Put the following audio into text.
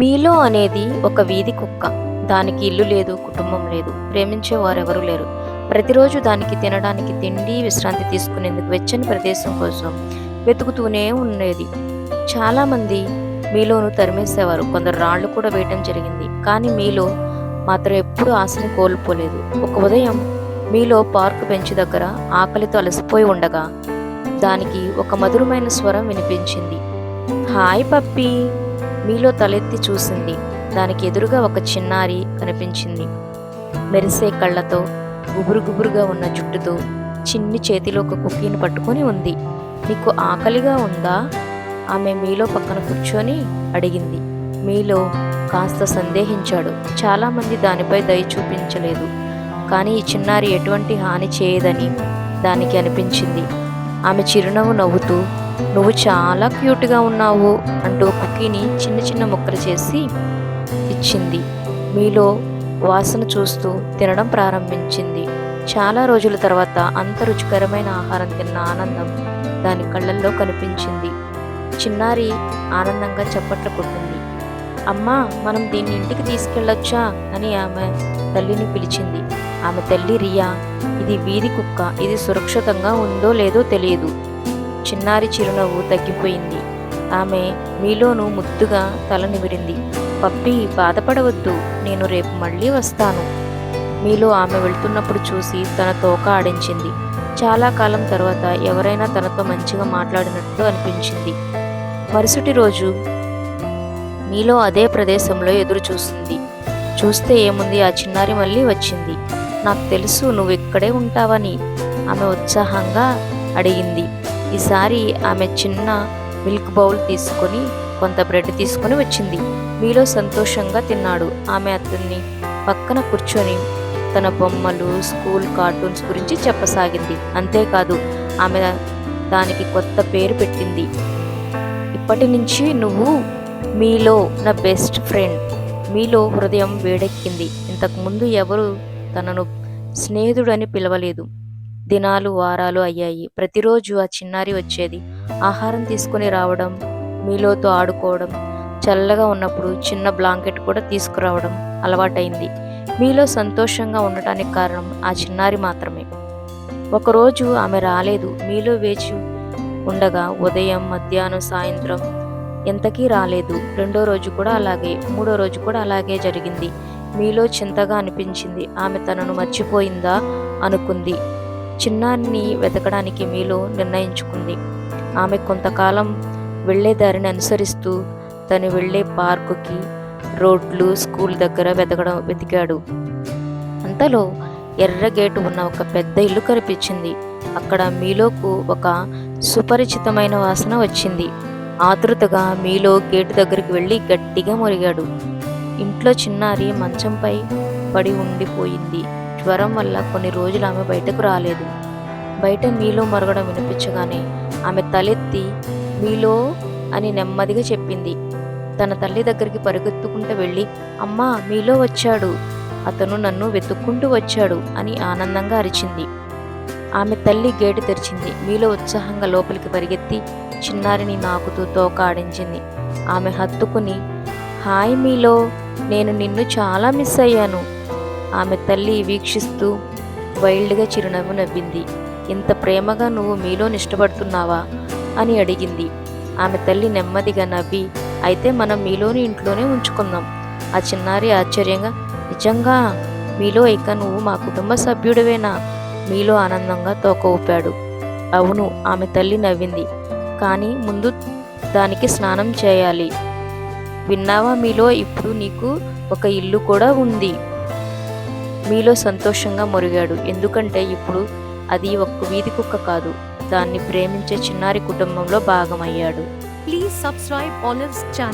మీలో అనేది ఒక వీధి కుక్క. దానికి ఇల్లు లేదు కుటుంబం లేదు ప్రేమించే వారెవరూ లేరు. ప్రతిరోజు దానికి తినడానికి తిండి విశ్రాంతి తీసుకునేందుకు వెచ్చని ప్రదేశం కోసం వెతుకుతూనే ఉండేది. చాలామంది మీలోను తరిమేసేవారు. కొందరు రాళ్ళు కూడా వేయటం జరిగింది. కానీ మీలో మాత్రం ఎప్పుడూ ఆశని కోల్పోలేదు. ఒక ఉదయం మీలో పార్క్ బెంచ్ దగ్గర ఆకలితో అలసిపోయి ఉండగా దానికి ఒక మధురమైన స్వరం వినిపించింది. Hi puppy! మీలో తలెత్తి చూసింది. దానికి ఎదురుగా ఒక చిన్నారి కనిపించింది. మెరిసే కళ్ళతో గుబురు గుబురుగా ఉన్న జుట్టుతో చిన్ని చేతిలో ఒక కుక్కీని పట్టుకొని ఉంది. నీకు ఆకలిగా ఉందా? ఆమె మీలో పక్కన కూర్చొని అడిగింది. మీలో కాస్త సందేహించాడు. చాలామంది దానిపై దయ చూపించలేదు. కానీ ఈ చిన్నారి ఎటువంటి హాని చేయదని దానికి అనిపించింది. ఆమె చిరునవ్వు నవ్వుతూ నువ్వు చాలా క్యూట్గా ఉన్నావు అంటూ కుక్కీని చిన్న చిన్న ముక్కలు చేసి ఇచ్చింది. మీలో వాసన చూస్తూ తినడం ప్రారంభించింది. చాలా రోజుల తర్వాత అంత రుచికరమైన ఆహారం తిన్న ఆనందం దాని కళ్ళల్లో కనిపించింది. చిన్నారి ఆనందంగా చప్పట్లు కొట్టింది. అమ్మా మనం దీన్ని ఇంటికి తీసుకెళ్ళొచ్చా? అని ఆమె తల్లిని పిలిచింది. ఆమె తల్లి రియా ఇది వీధి కుక్క ఇది సురక్షితంగా ఉందో లేదో తెలియదు. చిన్నారి చిరునవ్వు తగ్గిపోయింది. ఆమె మీలోనూ ముద్దుగా తల నిమిరింది. పప్పి బాధపడవద్దు. నేను రేపు మళ్ళీ వస్తాను. మీలో ఆమె వెళ్తున్నప్పుడు చూసి తన తోక ఆడించింది. చాలా కాలం తర్వాత ఎవరైనా తనతో మంచిగా మాట్లాడినట్టు అనిపించింది. మరుసటి రోజు మీలో అదే ప్రదేశంలో ఎదురు చూసింది. చూస్తే ఏముంది? ఆ చిన్నారి మళ్ళీ వచ్చింది. నాకు తెలుసు నువ్వు ఇక్కడే ఉంటావని ఆమె ఉత్సాహంగా అడిగింది. ఈసారి ఆమె చిన్న మిల్క్ బౌల్ తీసుకొని కొంత బ్రెడ్ తీసుకొని వచ్చింది. మీలో సంతోషంగా తిన్నాడు. ఆమె అతన్ని పక్కన కూర్చొని తన బొమ్మలు స్కూల్ కార్టూన్స్ గురించి చెప్పసాగింది. అంతేకాదు ఆమె దానికి కొత్త పేరు పెట్టింది. ఇప్పటి నుంచి నువ్వు మీలో నా బెస్ట్ ఫ్రెండ్. మీలో హృదయం వేడెక్కింది. ఇంతకుముందు ఎవరు తనను స్నేహితుడని పిలవలేదు. దినాలు వారాలు అయ్యాయి. ప్రతిరోజు ఆ చిన్నారి వచ్చేది. ఆహారం తీసుకుని రావడం మీలోతో ఆడుకోవడం చల్లగా ఉన్నప్పుడు చిన్న బ్లాంకెట్ కూడా తీసుకురావడం అలవాటైంది. మీలో సంతోషంగా ఉండటానికి కారణం ఆ చిన్నారి మాత్రమే. ఒకరోజు ఆమె రాలేదు. మీలో వేచి ఉండగా ఉదయం మధ్యాహ్నం సాయంత్రం ఎంతకీ రాలేదు. రెండో రోజు కూడా అలాగే మూడో రోజు కూడా అలాగే జరిగింది. మీలో చింతగా అనిపించింది. ఆమె తనను మర్చిపోయిందా అనుకుంది. చిన్నారిని వెతకడానికి మీలో నిర్ణయించుకుంది. ఆమె కొంతకాలం వెళ్ళే దారిని అనుసరిస్తూ తను వెళ్ళే పార్కుకి రోడ్లు స్కూల్ దగ్గర వెతకడం వెతికాడు. అంతలో ఎర్ర గేటు ఉన్న ఒక పెద్ద ఇల్లు కనిపించింది. అక్కడ మీలోకు ఒక సుపరిచితమైన వాసన వచ్చింది. ఆతృతగా మీలో గేటు దగ్గరికి వెళ్ళి గట్టిగా మురిగాడు. ఇంట్లో చిన్నారి మంచంపై పడి ఉండిపోయింది. జ్వరం వల్ల కొన్ని రోజులు ఆమె బయటకు రాలేదు. బయట మీలో మరగడం వినిపించగానే ఆమె తలెత్తి మీలో అని నెమ్మదిగా చెప్పింది. తన తల్లి దగ్గరికి పరిగెత్తుకుంటూ వెళ్ళి అమ్మా మీలో వచ్చాడు. అతను నన్ను వెతుక్కుంటూ వచ్చాడు అని ఆనందంగా అరిచింది. ఆమె తల్లి గేటు తెరిచింది. మీలో ఉత్సాహంగా లోపలికి పరిగెత్తి చిన్నారిని నాకుతూ తోక ఆడించింది. ఆమె హత్తుకుని హాయ్ మీలో నేను నిన్ను చాలా మిస్ అయ్యాను. ఆమె తల్లి వీక్షిస్తూ వైల్డ్గా చిరునవ్వు నవ్వింది. ఇంత ప్రేమగా నువ్వు మీలో నిష్టపడుతున్నావా? అని అడిగింది. ఆమె తల్లి నెమ్మదిగా నవ్వి అయితే మనం మీలోని ఇంట్లోనే ఉంచుకుందాం. ఆ చిన్నారి ఆశ్చర్యంగా నిజంగా? మీలో ఇక నువ్వు మా కుటుంబ సభ్యుడివేనా? మీలో ఆనందంగా తోక ఊపాడు. అవును ఆమె తల్లి నవ్వింది కానీ ముందు దానికి స్నానం చేయాలి. విన్నావా మీలో ఇప్పుడు నీకు ఒక ఇల్లు కూడా ఉంది. మీలో సంతోషంగా మురిగాడు. ఎందుకంటే ఇప్పుడు అది ఒక్క వీధి కుక్క కాదు దాన్ని ప్రేమించే చిన్నారి కుటుంబంలో భాగమయ్యాడు. Please subscribe olives channel